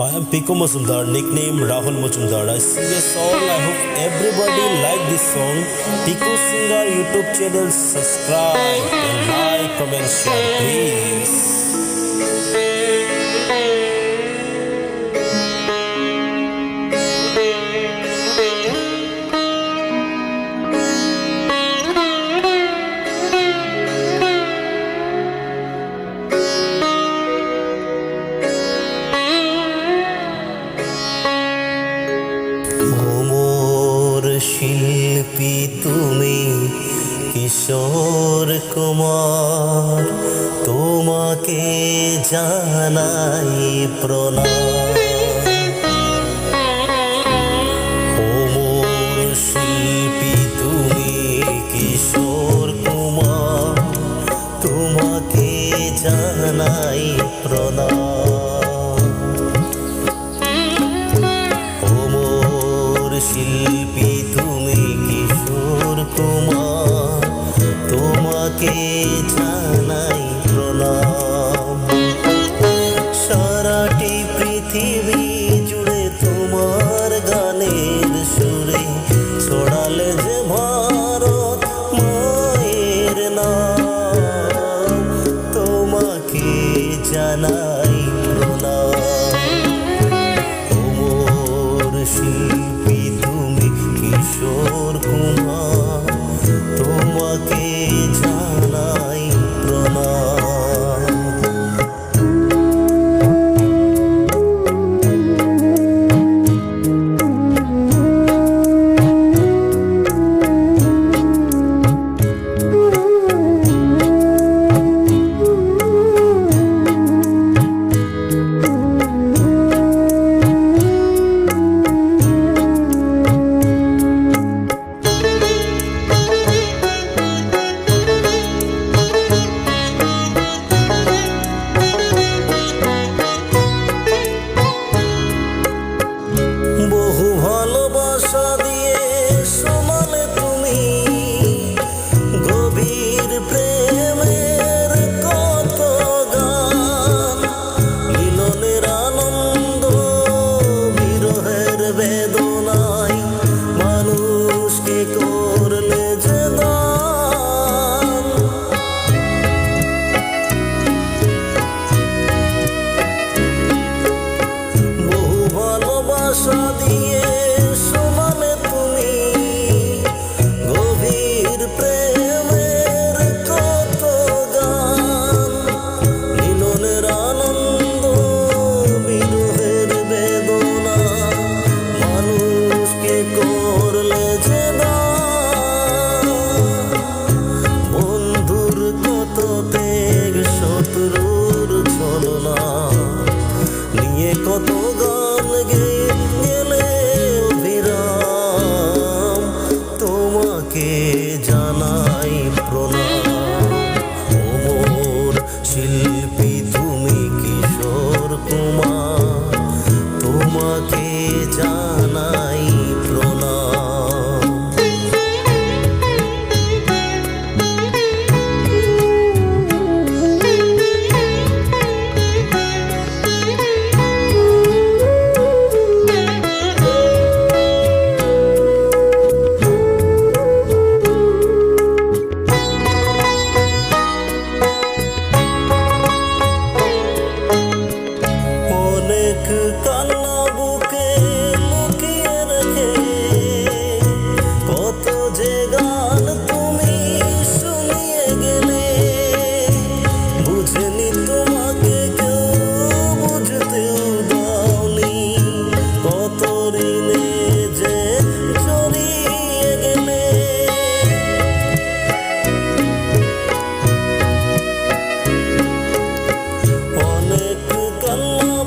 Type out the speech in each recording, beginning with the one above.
I am Piku Mazumdar, nickname Rahul Mazumdar. I sing a song. I hope everybody like this song. Piku Singer YouTube channel. Subscribe and like, comment, share, please. শিল্পী তুমি কিশোর কুমার তোমাকে জানাই প্রণাম।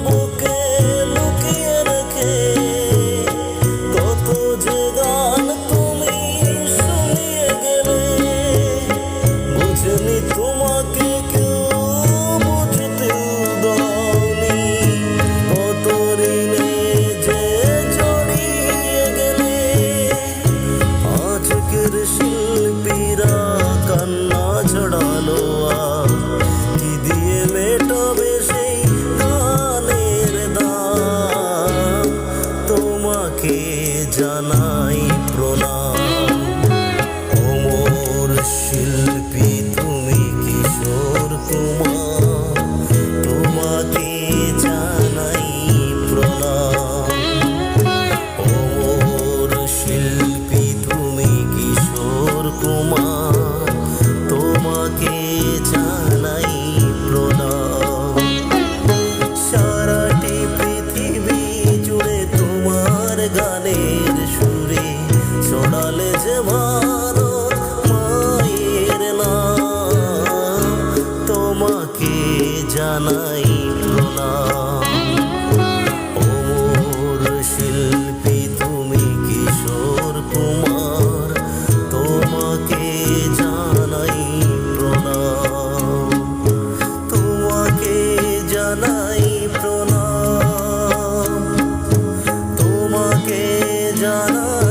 amor জানাই প্রণাম। অমর শিল্পী, তুমি কিশোর কুমার, তোমাকে জানাই প্রণাম। তোমাকে জানাই প্রণাম। তোমাকে জানাই